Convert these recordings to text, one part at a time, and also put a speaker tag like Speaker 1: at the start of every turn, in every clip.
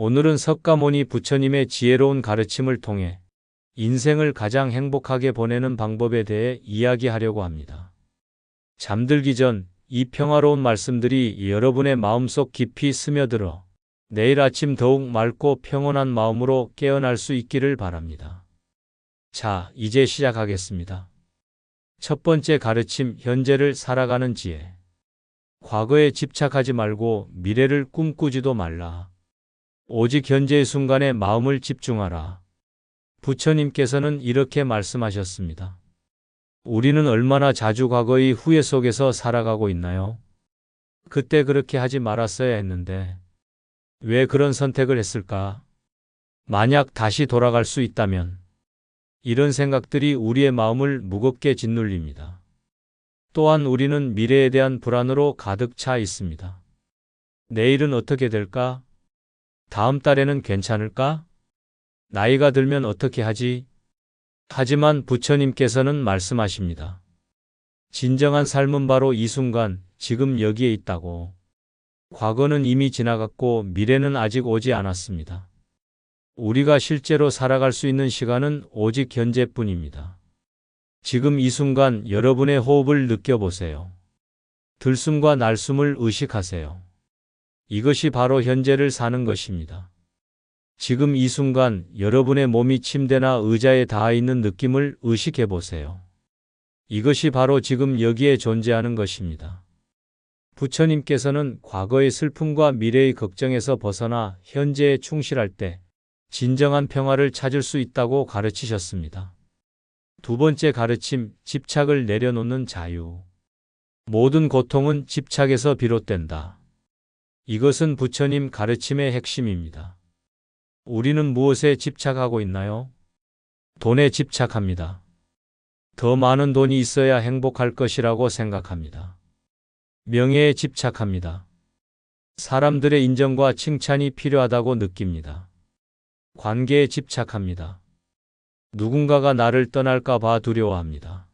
Speaker 1: 오늘은 석가모니 부처님의 지혜로운 가르침을 통해 인생을 가장 행복하게 보내는 방법에 대해 이야기하려고 합니다. 잠들기 전 이 평화로운 말씀들이 여러분의 마음속 깊이 스며들어 내일 아침 더욱 맑고 평온한 마음으로 깨어날 수 있기를 바랍니다. 자, 이제 시작하겠습니다. 첫 번째 가르침, 현재를 살아가는 지혜. 과거에 집착하지 말고 미래를 꿈꾸지도 말라. 오직 현재의 순간에 마음을 집중하라. 부처님께서는 이렇게 말씀하셨습니다. 우리는 얼마나 자주 과거의 후회 속에서 살아가고 있나요? 그때 그렇게 하지 말았어야 했는데, 왜 그런 선택을 했을까? 만약 다시 돌아갈 수 있다면, 이런 생각들이 우리의 마음을 무겁게 짓눌립니다. 또한 우리는 미래에 대한 불안으로 가득 차 있습니다. 내일은 어떻게 될까? 다음 달에는 괜찮을까? 나이가 들면 어떻게 하지? 하지만 부처님께서는 말씀하십니다. 진정한 삶은 바로 이 순간, 지금 여기에 있다고. 과거는 이미 지나갔고 미래는 아직 오지 않았습니다. 우리가 실제로 살아갈 수 있는 시간은 오직 현재뿐입니다. 지금 이 순간 여러분의 호흡을 느껴보세요. 들숨과 날숨을 의식하세요. 이것이 바로 현재를 사는 것입니다. 지금 이 순간 여러분의 몸이 침대나 의자에 닿아 있는 느낌을 의식해 보세요. 이것이 바로 지금 여기에 존재하는 것입니다. 부처님께서는 과거의 슬픔과 미래의 걱정에서 벗어나 현재에 충실할 때 진정한 평화를 찾을 수 있다고 가르치셨습니다. 두 번째 가르침, 집착을 내려놓는 자유. 모든 고통은 집착에서 비롯된다. 이것은 부처님 가르침의 핵심입니다. 우리는 무엇에 집착하고 있나요? 돈에 집착합니다. 더 많은 돈이 있어야 행복할 것이라고 생각합니다. 명예에 집착합니다. 사람들의 인정과 칭찬이 필요하다고 느낍니다. 관계에 집착합니다. 누군가가 나를 떠날까 봐 두려워합니다.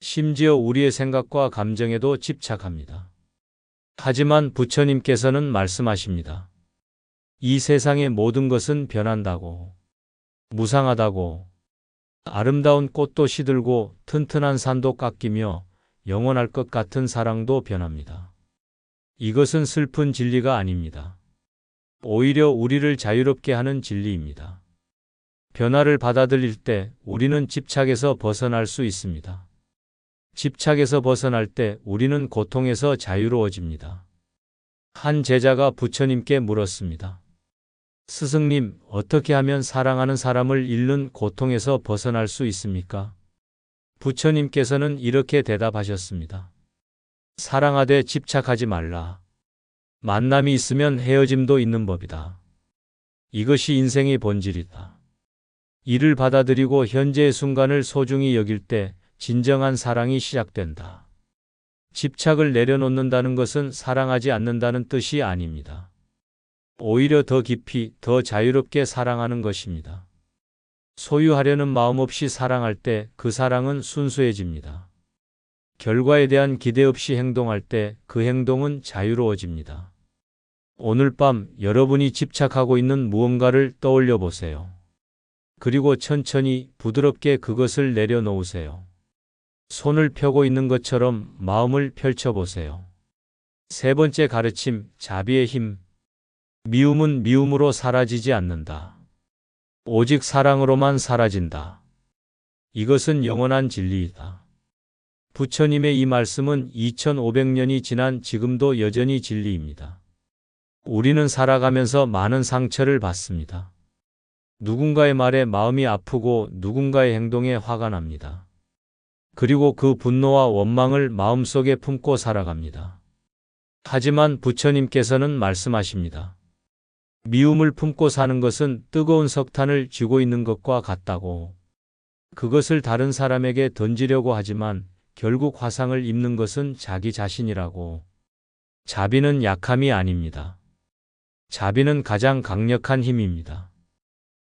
Speaker 1: 심지어 우리의 생각과 감정에도 집착합니다. 하지만 부처님께서는 말씀하십니다. 이 세상의 모든 것은 변한다고, 무상하다고, 아름다운 꽃도 시들고 튼튼한 산도 깎이며 영원할 것 같은 사랑도 변합니다. 이것은 슬픈 진리가 아닙니다. 오히려 우리를 자유롭게 하는 진리입니다. 변화를 받아들일 때 우리는 집착에서 벗어날 수 있습니다. 집착에서 벗어날 때 우리는 고통에서 자유로워집니다. 한 제자가 부처님께 물었습니다. 스승님, 어떻게 하면 사랑하는 사람을 잃는 고통에서 벗어날 수 있습니까? 부처님께서는 이렇게 대답하셨습니다. 사랑하되 집착하지 말라. 만남이 있으면 헤어짐도 있는 법이다. 이것이 인생의 본질이다. 이를 받아들이고 현재의 순간을 소중히 여길 때 진정한 사랑이 시작된다. 집착을 내려놓는다는 것은 사랑하지 않는다는 뜻이 아닙니다. 오히려 더 깊이, 더 자유롭게 사랑하는 것입니다. 소유하려는 마음 없이 사랑할 때 그 사랑은 순수해집니다. 결과에 대한 기대 없이 행동할 때 그 행동은 자유로워집니다. 오늘 밤 여러분이 집착하고 있는 무언가를 떠올려 보세요. 그리고 천천히 부드럽게 그것을 내려놓으세요. 손을 펴고 있는 것처럼 마음을 펼쳐 보세요. 세 번째 가르침, 자비의 힘. 미움은 미움으로 사라지지 않는다. 오직 사랑으로만 사라진다. 이것은 영원한 진리이다. 부처님의 이 말씀은 2500년이 지난 지금도 여전히 진리입니다. 우리는 살아가면서 많은 상처를 받습니다. 누군가의 말에 마음이 아프고 누군가의 행동에 화가 납니다. 그리고 그 분노와 원망을 마음속에 품고 살아갑니다. 하지만 부처님께서는 말씀하십니다. 미움을 품고 사는 것은 뜨거운 석탄을 쥐고 있는 것과 같다고. 그것을 다른 사람에게 던지려고 하지만 결국 화상을 입는 것은 자기 자신이라고. 자비는 약함이 아닙니다. 자비는 가장 강력한 힘입니다.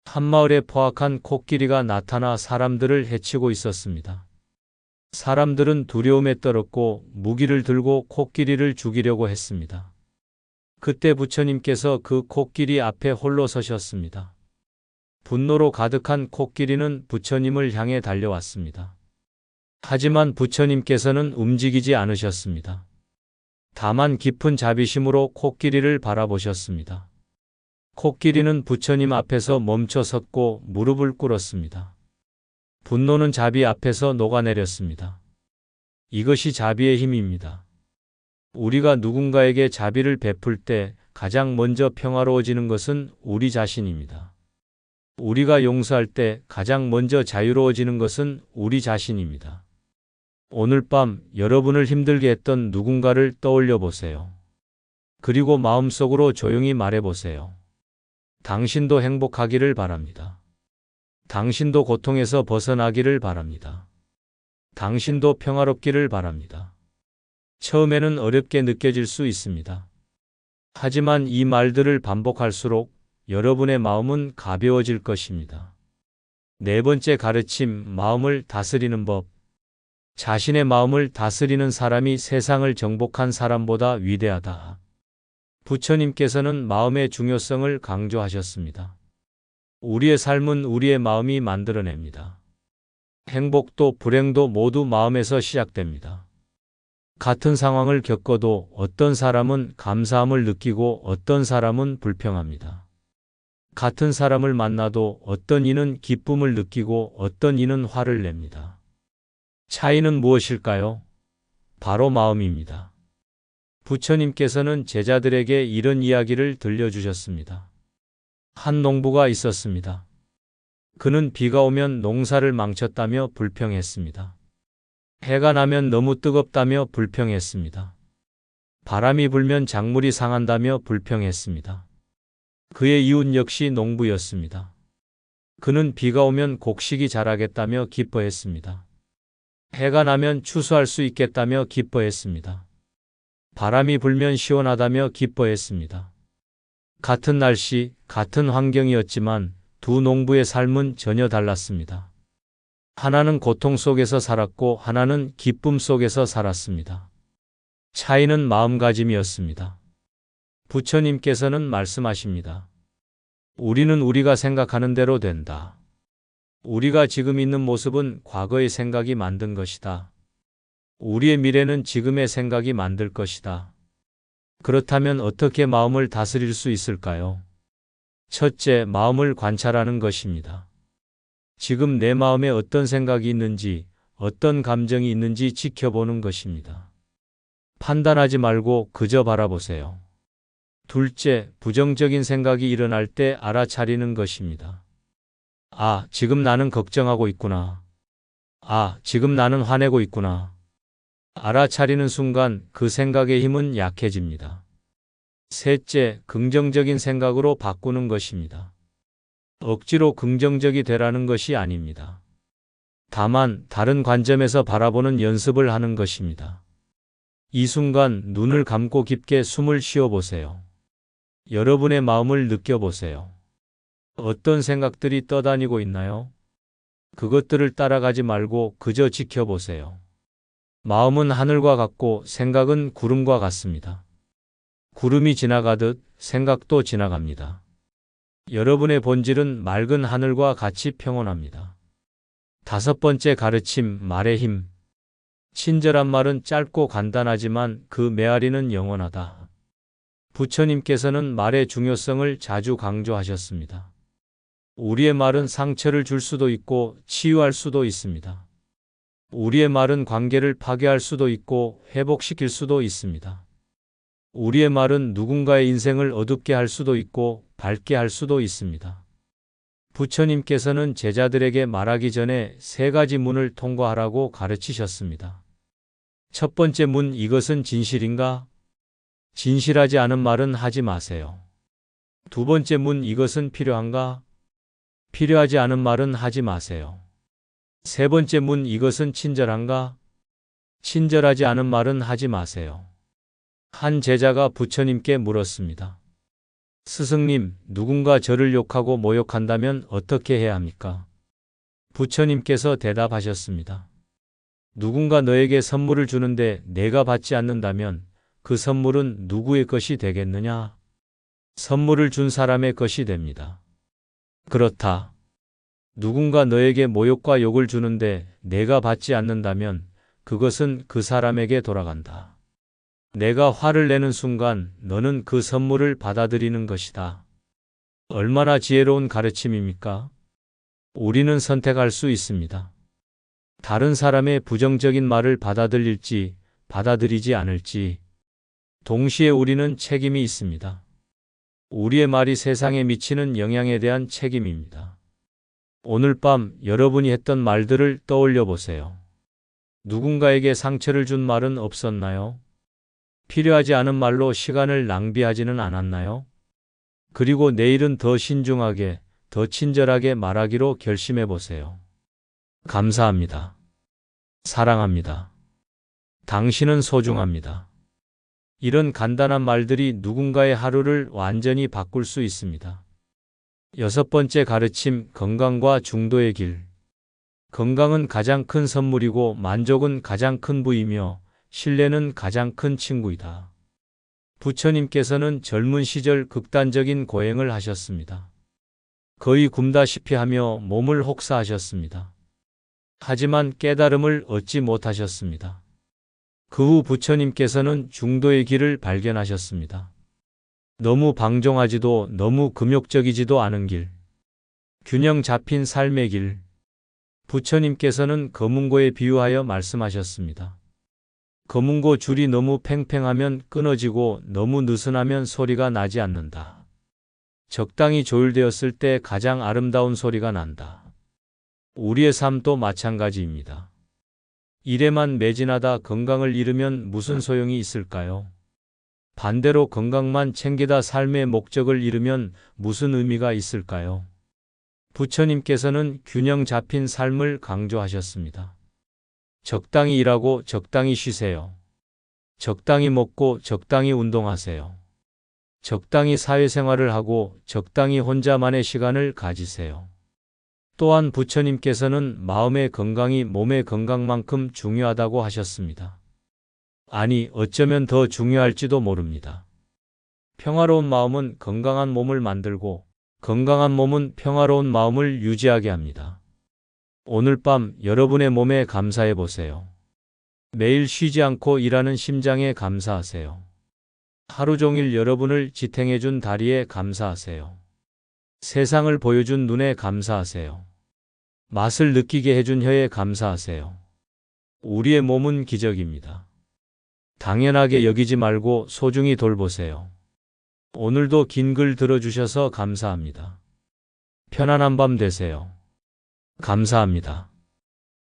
Speaker 1: 한마을에 포악한 코끼리가 나타나 사람들을 해치고 있었습니다. 사람들은 두려움에 떨었고 무기를 들고 코끼리를 죽이려고 했습니다. 그때 부처님께서 그 코끼리 앞에 홀로 서셨습니다. 분노로 가득한 코끼리는 부처님을 향해 달려왔습니다. 하지만 부처님께서는 움직이지 않으셨습니다. 다만 깊은 자비심으로 코끼리를 바라보셨습니다. 코끼리는 부처님 앞에서 멈춰 섰고 무릎을 꿇었습니다. 분노는 자비 앞에서 녹아내렸습니다. 이것이 자비의 힘입니다. 우리가 누군가에게 자비를 베풀 때 가장 먼저 평화로워지는 것은 우리 자신입니다. 우리가 용서할 때 가장 먼저 자유로워지는 것은 우리 자신입니다. 오늘 밤 여러분을 힘들게 했던 누군가를 떠올려 보세요. 그리고 마음속으로 조용히 말해 보세요. 당신도 행복하기를 바랍니다. 당신도 고통에서 벗어나기를 바랍니다. 당신도 평화롭기를 바랍니다. 처음에는 어렵게 느껴질 수 있습니다. 하지만 이 말들을 반복할수록 여러분의 마음은 가벼워질 것입니다. 네 번째 가르침, 마음을 다스리는 법. 자신의 마음을 다스리는 사람이 세상을 정복한 사람보다 위대하다. 부처님께서는 마음의 중요성을 강조하셨습니다. 우리의 삶은 우리의 마음이 만들어냅니다. 행복도 불행도 모두 마음에서 시작됩니다. 같은 상황을 겪어도 어떤 사람은 감사함을 느끼고 어떤 사람은 불평합니다. 같은 사람을 만나도 어떤 이는 기쁨을 느끼고 어떤 이는 화를 냅니다. 차이는 무엇일까요? 바로 마음입니다. 부처님께서는 제자들에게 이런 이야기를 들려주셨습니다. 한 농부가 있었습니다. 그는 비가 오면 농사를 망쳤다며 불평했습니다. 해가 나면 너무 뜨겁다며 불평했습니다. 바람이 불면 작물이 상한다며 불평했습니다. 그의 이웃 역시 농부였습니다. 그는 비가 오면 곡식이 자라겠다며 기뻐했습니다. 해가 나면 추수할 수 있겠다며 기뻐했습니다. 바람이 불면 시원하다며 기뻐했습니다. 같은 날씨, 같은 환경이었지만 두 농부의 삶은 전혀 달랐습니다. 하나는 고통 속에서 살았고 하나는 기쁨 속에서 살았습니다. 차이는 마음가짐이었습니다. 부처님께서는 말씀하십니다. 우리는 우리가 생각하는 대로 된다. 우리가 지금 있는 모습은 과거의 생각이 만든 것이다. 우리의 미래는 지금의 생각이 만들 것이다. 그렇다면 어떻게 마음을 다스릴 수 있을까요? 첫째, 마음을 관찰하는 것입니다. 지금 내 마음에 어떤 생각이 있는지, 어떤 감정이 있는지 지켜보는 것입니다. 판단하지 말고 그저 바라보세요. 둘째, 부정적인 생각이 일어날 때 알아차리는 것입니다. 아, 지금 나는 걱정하고 있구나. 아, 지금 나는 화내고 있구나. 알아차리는 순간 그 생각의 힘은 약해집니다. 셋째, 긍정적인 생각으로 바꾸는 것입니다. 억지로 긍정적이 되라는 것이 아닙니다. 다만 다른 관점에서 바라보는 연습을 하는 것입니다. 이 순간 눈을 감고 깊게 숨을 쉬어 보세요. 여러분의 마음을 느껴보세요. 어떤 생각들이 떠다니고 있나요? 그것들을 따라가지 말고 그저 지켜보세요. 마음은 하늘과 같고 생각은 구름과 같습니다. 구름이 지나가듯 생각도 지나갑니다. 여러분의 본질은 맑은 하늘과 같이 평온합니다. 다섯 번째 가르침, 말의 힘. 친절한 말은 짧고 간단하지만 그 메아리는 영원하다. 부처님께서는 말의 중요성을 자주 강조하셨습니다. 우리의 말은 상처를 줄 수도 있고 치유할 수도 있습니다. 우리의 말은 관계를 파괴할 수도 있고 회복시킬 수도 있습니다. 우리의 말은 누군가의 인생을 어둡게 할 수도 있고 밝게 할 수도 있습니다. 부처님께서는 제자들에게 말하기 전에 세 가지 문을 통과하라고 가르치셨습니다. 첫 번째 문 이것은 진실인가? 진실하지 않은 말은 하지 마세요. 두 번째 문 이것은 필요한가? 필요하지 않은 말은 하지 마세요. 세 번째 문 이것은 친절한가? 친절하지 않은 말은 하지 마세요. 한 제자가 부처님께 물었습니다. 스승님, 누군가 저를 욕하고 모욕한다면 어떻게 해야 합니까? 부처님께서 대답하셨습니다. 누군가 너에게 선물을 주는데 내가 받지 않는다면 그 선물은 누구의 것이 되겠느냐? 선물을 준 사람의 것이 됩니다. 그렇다. 누군가 너에게 모욕과 욕을 주는데 내가 받지 않는다면 그것은 그 사람에게 돌아간다. 내가 화를 내는 순간 너는 그 선물을 받아들이는 것이다. 얼마나 지혜로운 가르침입니까? 우리는 선택할 수 있습니다. 다른 사람의 부정적인 말을 받아들일지 받아들이지 않을지 동시에 우리는 책임이 있습니다. 우리의 말이 세상에 미치는 영향에 대한 책임입니다. 오늘 밤 여러분이 했던 말들을 떠올려 보세요. 누군가에게 상처를 준 말은 없었나요? 필요하지 않은 말로 시간을 낭비하지는 않았나요? 그리고 내일은 더 신중하게, 더 친절하게 말하기로 결심해 보세요. 감사합니다. 사랑합니다. 당신은 소중합니다. 이런 간단한 말들이 누군가의 하루를 완전히 바꿀 수 있습니다. 여섯 번째 가르침, 건강과 중도의 길. 건강은 가장 큰 선물이고 만족은 가장 큰 부이며 신뢰는 가장 큰 친구이다. 부처님께서는 젊은 시절 극단적인 고행을 하셨습니다. 거의 굶다시피 하며 몸을 혹사하셨습니다. 하지만 깨달음을 얻지 못하셨습니다. 그 후 부처님께서는 중도의 길을 발견하셨습니다. 너무 방종하지도 너무 금욕적이지도 않은 길. 균형 잡힌 삶의 길. 부처님께서는 거문고에 비유하여 말씀하셨습니다. 거문고 줄이 너무 팽팽하면 끊어지고 너무 느슨하면 소리가 나지 않는다. 적당히 조율되었을 때 가장 아름다운 소리가 난다. 우리의 삶도 마찬가지입니다. 일에만 매진하다 건강을 잃으면 무슨 소용이 있을까요? 반대로 건강만 챙기다 삶의 목적을 잃으면 무슨 의미가 있을까요? 부처님께서는 균형 잡힌 삶을 강조하셨습니다. 적당히 일하고 적당히 쉬세요. 적당히 먹고 적당히 운동하세요. 적당히 사회생활을 하고 적당히 혼자만의 시간을 가지세요. 또한 부처님께서는 마음의 건강이 몸의 건강만큼 중요하다고 하셨습니다. 아니, 어쩌면 더 중요할지도 모릅니다. 평화로운 마음은 건강한 몸을 만들고 건강한 몸은 평화로운 마음을 유지하게 합니다. 오늘 밤 여러분의 몸에 감사해 보세요. 매일 쉬지 않고 일하는 심장에 감사하세요. 하루 종일 여러분을 지탱해 준 다리에 감사하세요. 세상을 보여준 눈에 감사하세요. 맛을 느끼게 해준 혀에 감사하세요. 우리의 몸은 기적입니다. 당연하게 여기지 말고 소중히 돌보세요. 오늘도 긴 글 들어주셔서 감사합니다. 편안한 밤 되세요. 감사합니다.